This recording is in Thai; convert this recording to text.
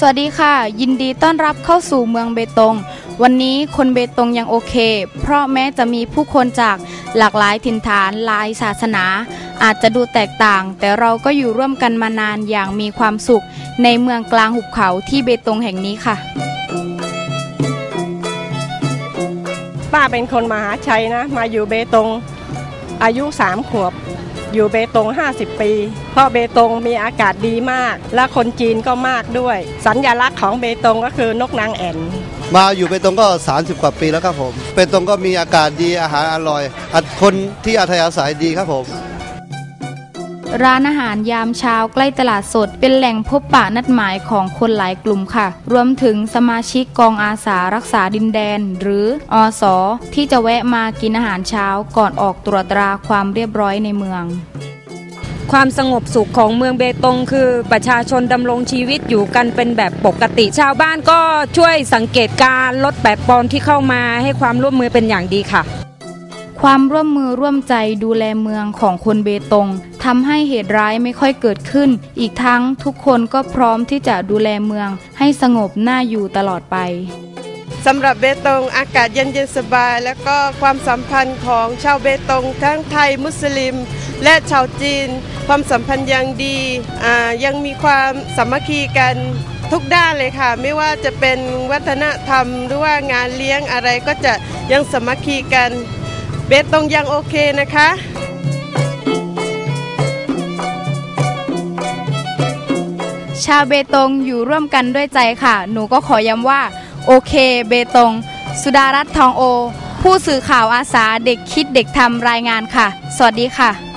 สวัสดีค่ะ ยินดีต้อนรับเข้าสู่เมืองเบตง วันนี้คนเบตงยังโอเค เพราะแม้จะมีผู้คนจากหลากหลายถิ่นฐานหลายศาสนา อาจจะดูแตกต่าง แต่เราก็อยู่ร่วมกันมานานอย่างมีความสุข ในเมืองกลางหุบเขาที่เบตงแห่งนี้ค่ะ ป้าเป็นคนมหาชัยนะ มาอยู่เบตง อายุสามขวบ อยู่เบตง 50 ปี เพราะเบตงมีอากาศดีมาก และคนจีนก็มากด้วย สัญลักษณ์ของเบตงก็คือนกนางแอ่น มาอยู่เบตงก็ 30 กว่าปีแล้วครับผมเบตงก็มีอากาศดีอาหารอร่อยอคนที่อัธยาศัยดีครับผม ร้านอาหารยามเช้าใกล้ตลาดสด เป็นแหล่งพบปะนัดหมายของคนหลายกลุ่มค่ะ รวมถึงสมาชิกกองอาสารักษาดินแดน หรืออสอที่จะแวะมากินอาหารเช้าก่อนออกตรวจตราความเรียบร้อยในเมืองความสงบสุขของเมืองเบตงคือประชาชนดำรงชีวิตอยู่กันเป็นแบบปกติ ชาวบ้านก็ช่วยสังเกตการลดแปดปอมที่เข้ามาให้ความร่วมมือเป็นอย่างดีค่ะ ความร่วมมือร่วมใจดูแลเมืองของคนเบตงทำให้เหตุร้ายไม่ค่อยเกิดขึ้น อีกทั้งทุกคนก็พร้อมที่จะดูแลเมือง ให้สงบน่าอยู่ตลอดไปสำหรับเบตงอากาศเย็นเย็นสบาย แล้วก็ความสัมพันธ์ของชาวเบตงทั้งไทยมุสลิม และชาวจีน ความสัมพันธ์ยังดียังมีความสามัคคีกันทุกด้านเลยค่ะ ไม่ว่าจะเป็นวัฒนธรรมหรือว่างานเลี้ยงอะไรก็จะยังสามัคคีกัน เบตงยังโอเคนะคะชาวเบตงอยู่ร่วมกันด้วยใจค่ะ หนูก็ขอย้ำว่าโอเคเบตง สุดารัตน์ทองโอ ผู้สื่อข่าวอาสาเด็กคิดเด็กทำรายงานค่ะ สวัสดีค่ะ